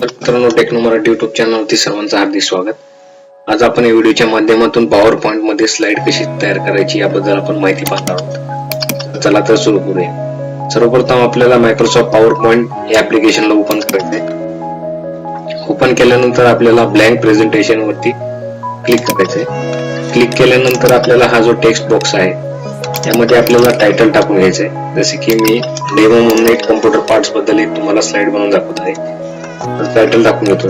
मित्रांनो techno Marathi YouTube चॅनलवरती सर्वांचं हार्दिक स्वागत. आज आपण या व्हिडिओच्या माध्यमातून पॉवर पॉईंटमध्ये स्लाइड कशी तयार करायची याबद्दल आपण माहिती पाहणार आहोत. चला तर सुरू करूया. सर्वप्रथम आपल्याला मायक्रोसॉफ्ट पॉवर पॉईंट या ऍप्लिकेशनला ओपन करायचं ओपन केल्यानंतर आपल्याला ब्लँक प्रेझेंटेशन वरती क्लिक करायचंय. क्लिक केल्यानंतर आपल्याला हा जो टेक्स्ट बॉक्स आहे त्यामध्ये आपल्याला टायटल टाकून घ्यायचंय. जसे की मी डेमो म्हणून एक कम्प्युटर पार्ट्सबद्दल एक तुम्हाला स्लाइड बनवून दाखवत आहे. टायटल टाकून घेतो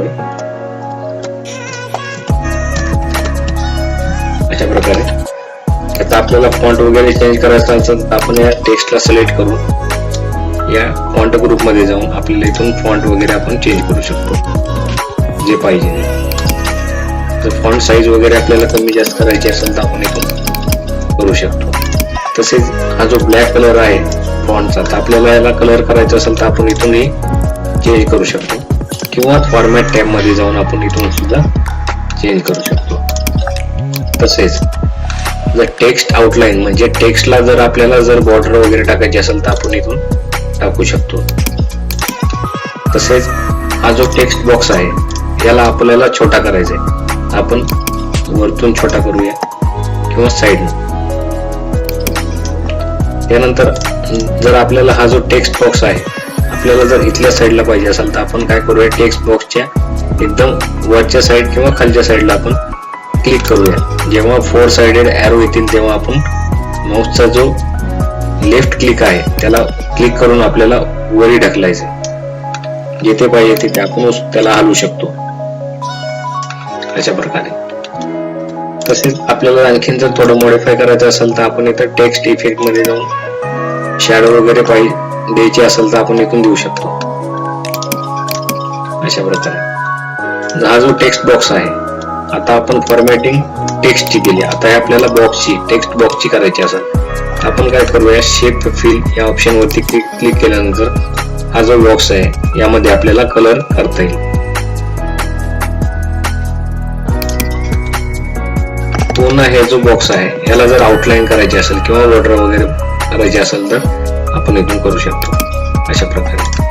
अशा प्रकारे. आता आपल्याला फॉन्ट वगैरे चेंज करायचा असेल तर आपण या टेक्स्टला सिलेक्ट करून या फॉन्ट ग्रुपमध्ये जाऊन आपल्याला इथून फॉन्ट वगैरे आपण चेंज करू शकतो. जे पाहिजे. तर फॉन्ट साईज वगैरे आपल्याला कमी जास्त करायची असेल तर आपण इथून करू शकतो. तसेच हा जो ब्लॅक कलर आहे फॉन्टचा तर आपल्याला याला कलर करायचा असेल तर आपण इथूनही चेंज करू शकतो. किंवा फॉर्मॅट टॅबमध्ये जाऊन आपण इथून सुद्धा चेंज करू शकतो. तसेच जर टेक्स्ट आउटलाईन म्हणजे टेक्स्टला जर आपल्याला जर बॉर्डर वगैरे टाकायची असेल तर आपण इथून टाकू शकतो. तसेच हा जो टेक्स्ट बॉक्स आहे याला आपल्याला छोटा करायचा आहे आपण वरतून छोटा करूया किंवा साईडनं त्यानंतर जर आपल्याला हा जो टेक्स्ट बॉक्स आहे आपल्याला जर इथल्या साईडला पाहिजे असेल तर आपण काय करूया टेक्स्ट बॉक्सच्या एकदम वरच्या साईड किंवा खालच्या साईडला आपण क्लिक करूया. जेव्हा फोर साइडेड एरो येतील तेव्हा आपण माऊसचा जो लेफ्ट क्लिक आहे त्याला क्लिक करून आपल्याला वरी ढकलायचं जेथे पाहिजे तिथे आपण त्याला हलवू शकतो. अशा प्रकारे. तसेच आपल्याला आणखीन जर थोडं मॉडिफाय करायचं असेल तर आपण इथं टेक्स्ट इफेक्टमध्ये जाऊन शॅडो वगैरे पाहिजे. द्यायची असेल तर आपण इथून देऊ शकतो. अशा प्रकारे. हा जो टेक्स्ट बॉक्स आहे आता आपण फॉर्मॅटिंग टेक्स्टची केली. आता हे आपल्याला बॉक्सची टेक्स्ट बॉक्सची करायची असेल आपण काय करूया शेप फिल या ऑप्शन वरती क्लिक क्लिक केल्यानंतर हा जो बॉक्स आहे यामध्ये आपल्याला कलर करता येईल. पूर्ण हे जो बॉक्स आहे याला जर आउटलाईन करायची असेल किंवा बॉर्डर वगैरे करायची असेल तर आपण इथून करू शकतो. अशा प्रकारे.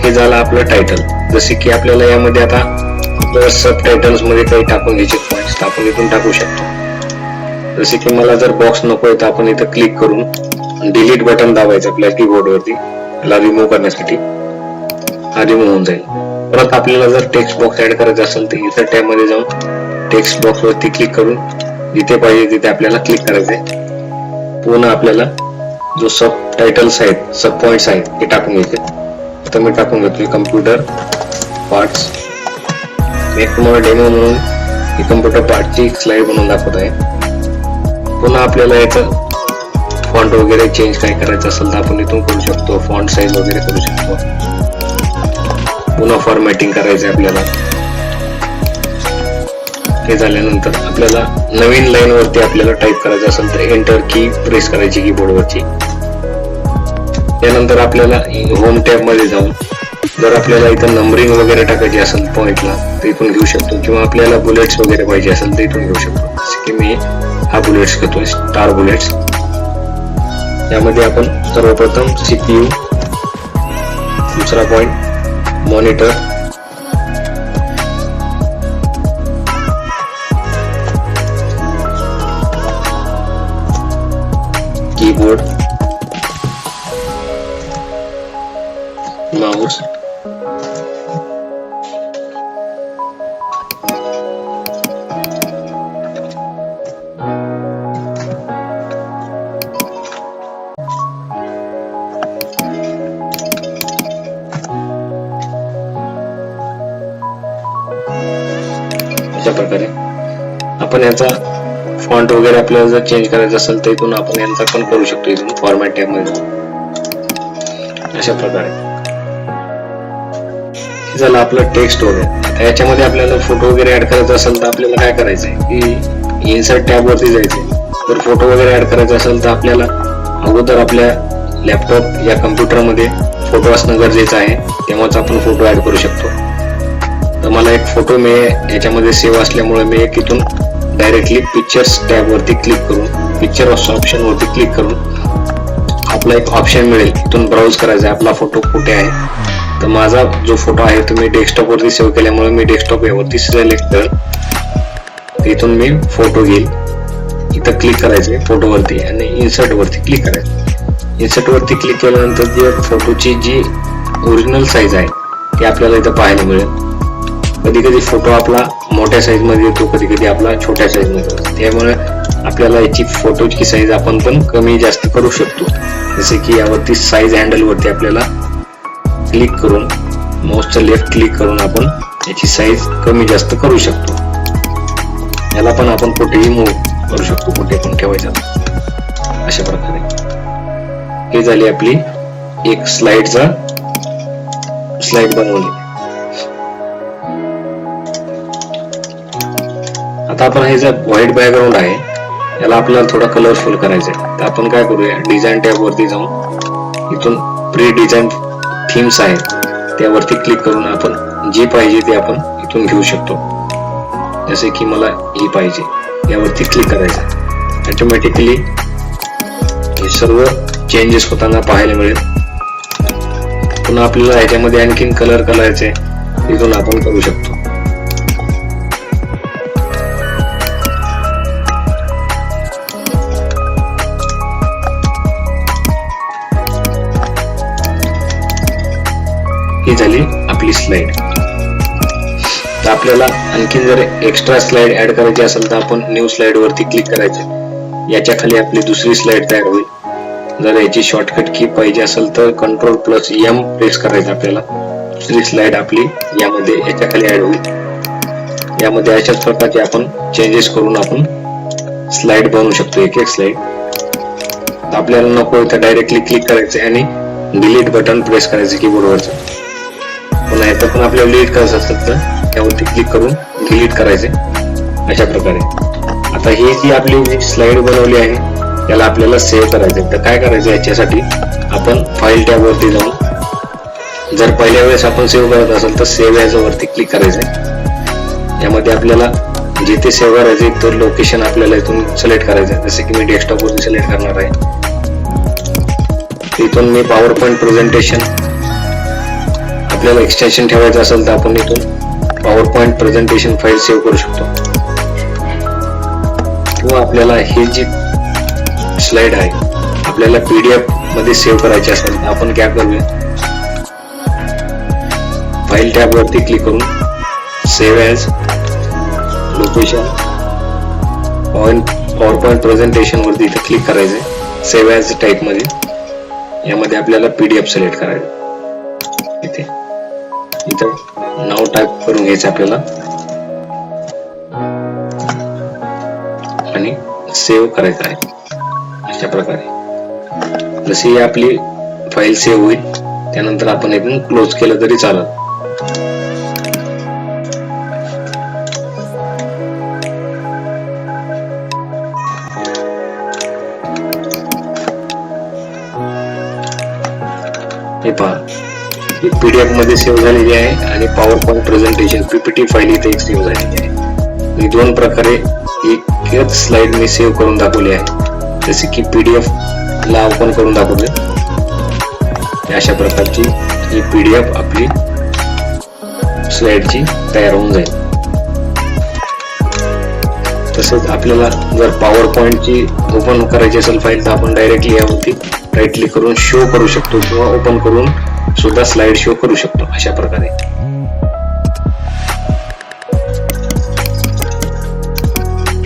हे झालं आपलं टायटल जसे की आपल्याला यामध्ये आता आपल्याला सब टायटल्समध्ये काही टाकून घ्यायचे पॉइंट्स आपण इथून टाकू शकतो. जसे की मला जर बॉक्स नको आहे तर आपण इथं क्लिक करून डिलीट बटन दाबायचं आपल्या कीबोर्ड वरती. याला रिमूव्ह करण्यासाठी. हा रिमूव्ह होऊन जाईल. परत आपल्याला जर टेक्स्ट बॉक्स ऍड करायचा असेल तर इथं टॅबमध्ये जाऊन टेक्स्ट बॉक्स वरती क्लिक करून जिथे पाहिजे तिथे आपल्याला क्लिक करायचंय. पुन्हा आपल्याला जो सब टायटल्स आहेत सब पॉइंट्स आहेत ते टाकून घेते. आता मी टाकून घेतो कम्प्युटर पार्ट्स मी एक तुम्हाला डेमो म्हणून ही कम्प्युटर पार्टची स्लाइड म्हणून दाखवत आहे पुन्हा आपल्याला याचं फॉन्ट वगैरे चेंज काय करायचं असेल तर आपण इथून करू शकतो. फॉन्ट साईज वगैरे करू शकतो. पुन्हा फॉर्मॅटिंग करायचं आहे आपल्याला. हे झाल्यानंतर आपल्याला नवीन लाईन वरती आपल्याला टाईप करायचं असेल तर एंटर की प्रेस करायची कीबोर्ड वरची. त्यानंतर आपल्याला होम टॅबमध्ये जाऊन जर आपल्याला इथं नंबरिंग वगैरे टाकायची असेल पॉईंटला तर इथून घेऊ शकतो. किंवा आपल्याला बुलेट्स वगैरे पाहिजे असेल तर इथून घेऊ शकतो. जसे की मी हा बुलेट्स घेतोय स्टार बुलेट्स यामध्ये आपण सर्वप्रथम सीपीयू दुसरा पॉइंट मॉनिटर कीबोर्ड माउस अशा प्रकारे आपण याचा फॉन्ट वगैरे आपल्याला जर चेंज करायचा असेल तर इथून आपण यांचा पण करू शकतो इथून फॉर्मॅट टॅबमध्ये. अशा प्रकारे. झालं आपलं टेक्स्ट वगैरे आता याच्यामध्ये आपल्याला फोटो वगैरे ऍड करायचा असेल तर आपल्याला काय करायचंय? की इन्सर्ट टॅब वरती जायचंय. जर फोटो वगैरे ऍड करायचा असेल तर आपल्याला अगोदर आपल्या लॅपटॉप या कम्प्युटरमध्ये फोटो असणं गरजेचं आहे. तेव्हाच आपण फोटो ऍड करू शकतो. तर मला एक फोटो मी याच्यामध्ये सेव्ह असल्यामुळे मी एक इथून डायरेक्टली पिक्चर्स टॅब वरती क्लिक करून पिक्चर ऑप्शन वरती क्लिक करून आपला एक ऑप्शन मिळेल. इथून ब्राउज करायचा आहे आपला फोटो कुठे आहे? तर माझा जो फोटो आहे तो मी डेस्कटॉपवरती सेव्ह केल्यामुळे मी डेस्कटॉप यावरती सिलेक्ट करेल इथून मी फोटो घेईल. इथं क्लिक करायचे फोटोवरती आणि इन्सर्टवरती क्लिक करायचं. इन्सर्टवरती क्लिक केल्यानंतर जे फोटोची जी ओरिजिनल साईज आहे ती आपल्याला इथं पाहायला मिळेल. कधी कधी फोटो आपला मोठ्या साईजमध्ये येतो कधी कधी आपला छोट्या साईजमध्ये येतो. त्यामुळे आपल्याला याची फोटोची साईज आपण पण कमी जास्त करू शकतो. जसे की यावरती साईज हँडलवरती आपल्याला क्लिक करून माऊसचं लेफ्ट क्लिक करून आपण याची साईज कमी जास्त करू शकतो. याला पण आपण कुठेही मूव्ह करू शकतो कुठे पण ठेवायचं अशा प्रकारे. हे झाली आपली एक स्लाइडचा स्लाइड बनवली. आता आपण हे जर व्हाईट बॅकग्राऊंड आहे याला आपल्याला थोडा कलरफुल करायचं आहे तर आपण काय करूया डिझाईन टॅब वरती जाऊन इथून प्री डिझाईन थीम्स आहेत त्यावरती क्लिक करून आपण जे पाहिजे ते आपण इथून घेऊ शकतो. जसे की मला ही पाहिजे यावरती क्लिक करायचं. ऑटोमॅटिकली हे सर्व चेंजेस होताना पाहायला मिळेल. पुन्हा आपल्याला ह्याच्यामध्ये आणखीन कलर करायचे इथून आपण करू शकतो. ही झाली आपली स्लाइड तर आपल्याला आणखीन जर एक्स्ट्रा स्लाइड ऍड करायची असेल तर आपण न्यू स्लाइड वरती क्लिक करायचं. याच्या खाली आपली दुसरी स्लाइड तयार होईल. जर याची शॉर्टकट की पाहिजे असेल तर कंट्रोल प्लस एम प्रेस करायचं आपल्याला. दुसरी स्लाइड आपली यामध्ये याच्या खाली ऍड होईल. यामध्ये अशाच प्रकारचे आपण चेंजेस करून आपण स्लाइड बनवू शकतो एक एक स्लाइड आपल्याला नको इथं डायरेक्टली क्लिक करायचं आणि डिलीट बटन प्रेस करायचं कीबोर्डवरचं पुन्हा याचं पण आपल्याला डिलीट करायचं असतात तर त्यावरती क्लिक करून डिलीट करायचे. अशा प्रकारे. आता ही जी आपली जी स्लाइड बनवली आहे त्याला आपल्याला सेव्ह करायचं तर काय करायचं याच्यासाठी आपण फाईल टॅब वरती जाऊन जर पहिल्या वेळेस आपण सेव्ह करत असेल तर सेव्ह याच्यावरती क्लिक करायचं यामध्ये आपल्याला जिथे सेव्ह करायचे तर लोकेशन आपल्याला इथून सिलेक्ट करायचं जसे की मी डेस्कटॉपवरून सिलेक्ट करणार आहे. इथून मी पॉवर पॉईंट प्रेझेंटेशन आपल्याला एक्सटेन्शन ठेवायचं असेल तर आपण इथून power point presentation file save करू शकतो. किंवा आपल्याला ही जी स्लाइड आहे आपल्याला पीडीएफमध्ये सेव्ह करायची असेल तर आपण काय करूया? फाईल टॅब वरती क्लिक करून save as location point power point presentation वरती इथे क्लिक आहे सेव्ह ॲज टाईपमध्ये. यामध्ये आपल्याला पीडीएफ सिलेक्ट करायचं. नाव टाईप करून घ्यायचं आपल्याला. आणि सेव्ह करायचं आहे. अशा प्रकारे. जशी ही आपली फाईल सेव्ह होईल त्यानंतर आपण इथून क्लोज केलं तरी चालत हे पहा. पीडीएफमध्ये सेव्ह झालेली आहे आणि power point presentation PPT file इथे सेव्ह झालेली आहे. मी दोन प्रकारे एकच स्लाइड मी सेव्ह करून दाखवली आहे. जसे की पीडीएफ ला ओपन करून दाखवले. अशा प्रकारची ही पीडीएफ आपली स्लाइडची तयार होऊन जाईल. तसंच आपल्याला जर पॉवर पॉईंटची ओपन करायची असेल फाईल तर आपण डायरेक्टली यावरती राईट क्लिक करून शो करू शकतो किंवा ओपन करून सुद्धा स्लाइड शो करू शकतो अशा प्रकारे.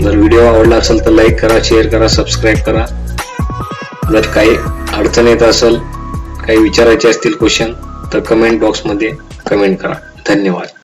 जर व्हिडिओ आवडला असेल तर लाईक करा शेअर करा सबस्क्राईब करा. जर काही अडचण येत असेल काही विचारायचे असतील क्वेश्चन तर कमेंट बॉक्समध्ये कमेंट करा. धन्यवाद.